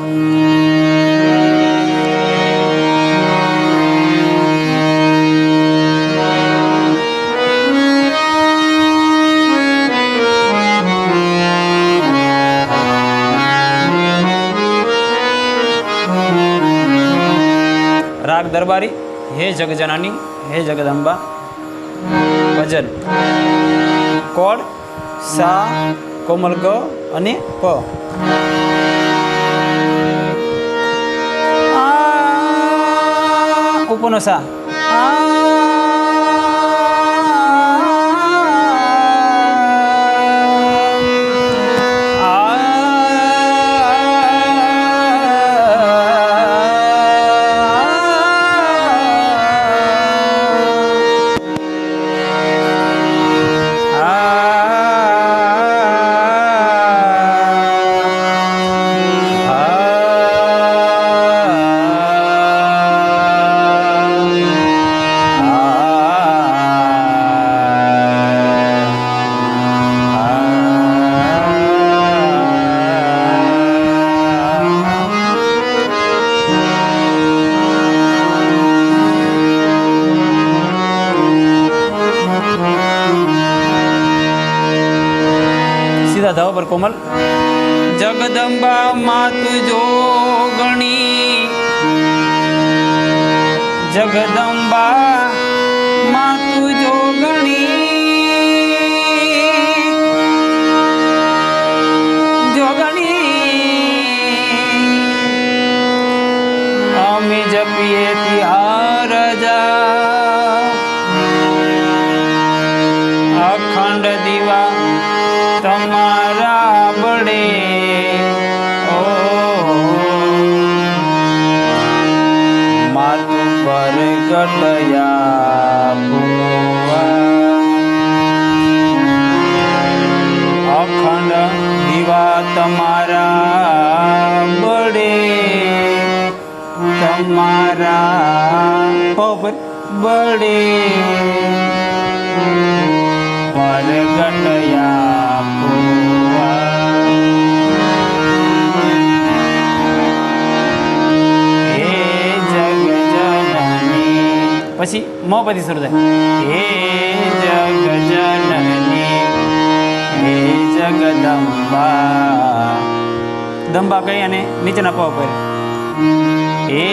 રાગ દરબારી હે જગજનાની હે જગદંબા ભજન કોડ સા કોમલ ગ અને પ. આ ઉપરનો સા કોમલ. જગદંબા જો ગણી. જગદંબા બળે પછી મો પછી શરૂ થાય. હે જગજનની, હે જગદંબા. દંબા કહી અને નીચેના પાવ પર હે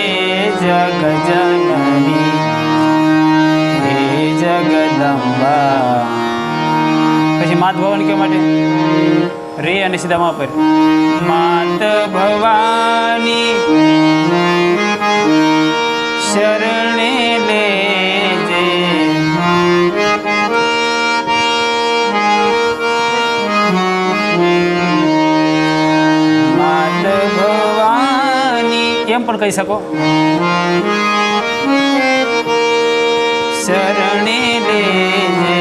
જગજનની. જગદંબા. પછી માત ભવન કે માટે? રે અને સીધા મા પર. માત ભવાની શરણે લેજે. માત ભવાની. એમ પણ કહી શકો? શરણે લેજે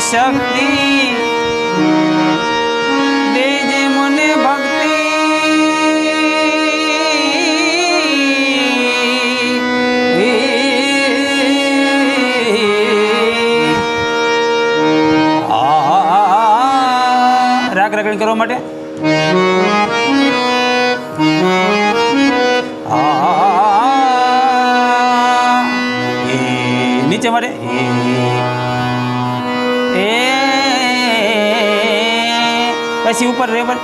શક્તિ દેજે મને ભક્તિ આ રાગ રગણી કરવા માટે આ પછી ઉપર રે પર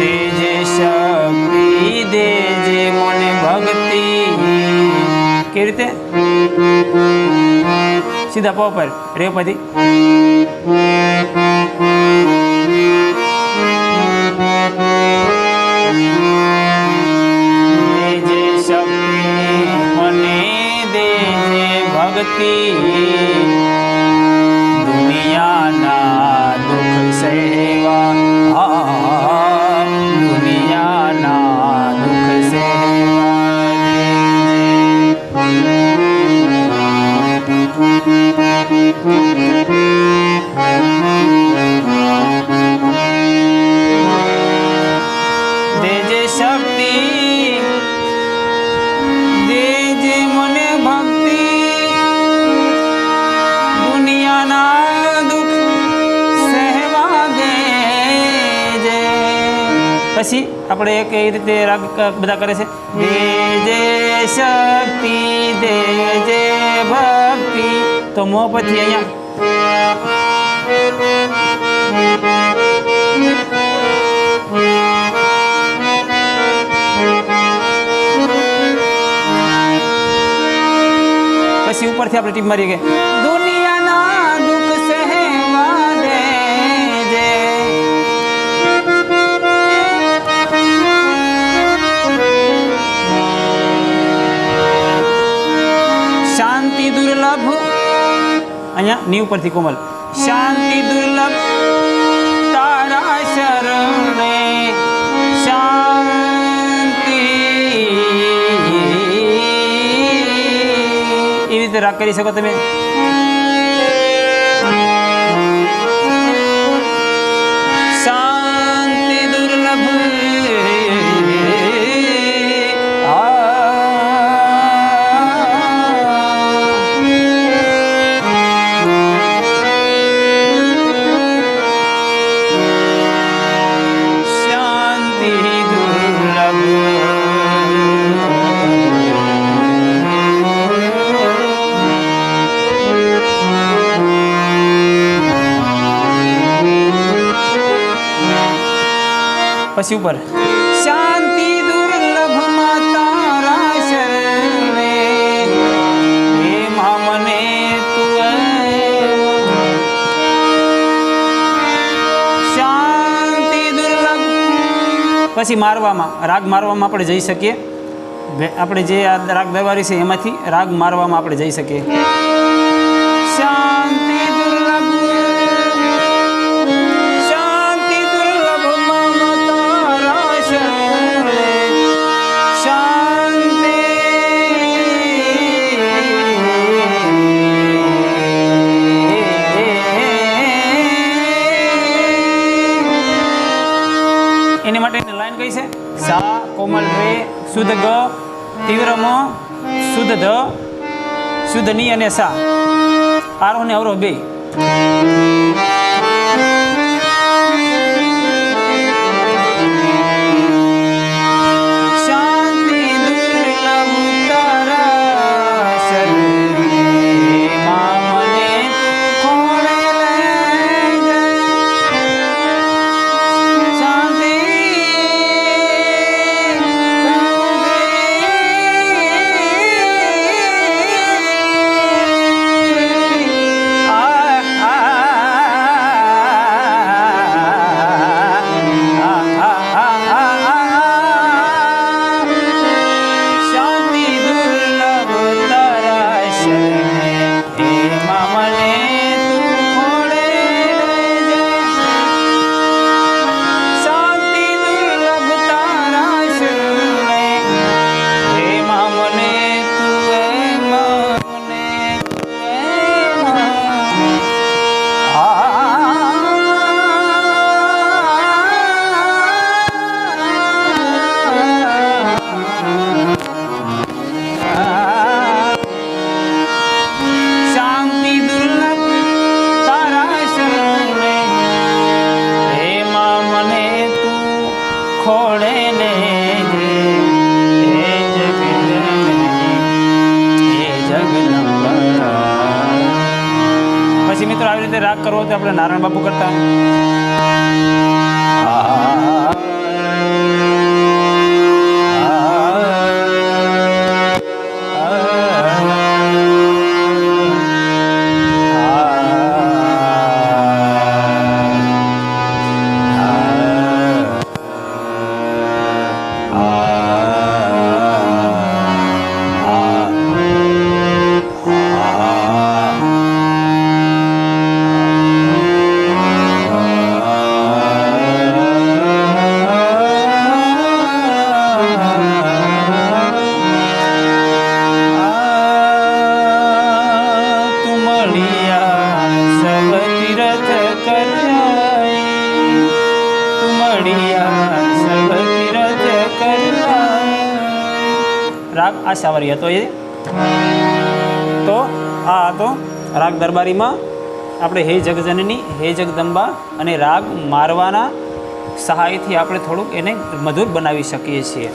દેજે શક્તિ દેજે કેવી રીતે? સીધા પગ પર પછી me. પછી આપણે એક એ રીતે રાગ બધા કરે છે. દે જે શક્તિ, દે જે ભક્તિ. તો મો પછી અહીંયા. પછી ઉપરથી આપણે ટીપ મારી કે અહીંયા ની ઉપરથી કોમલ. શાંતિ દુર્લભ, તારા શરણે શાંતિ. એવી રીતે રાગ કરી શકો તમે? પછી ઉપર. શાંતિ દુર્લભ તારા શરણે. હે મને શાંતિ દુર્લભ. પછી મારવામાં, રાગ મારવામાં આપણે જઈ શકીએ. આપણે જે આ રાગ દરબારી છે એમાંથી રાગ મારવામાં આપણે જઈ શકીએ. શાંતિ શુદ્ધની અને સા. આરોહ ને અવરોહ બે. આપણે નારાયણ બાપુ કરતા? રાગ આશાવારી હતો એ. તો આ હતો રાગ દરબારીમાં આપણે હે જગજનની, હે જગદંબા અને રાગ મારવાના સહાયથી આપણે થોડુંક એને મધુર બનાવી શકીએ છીએ.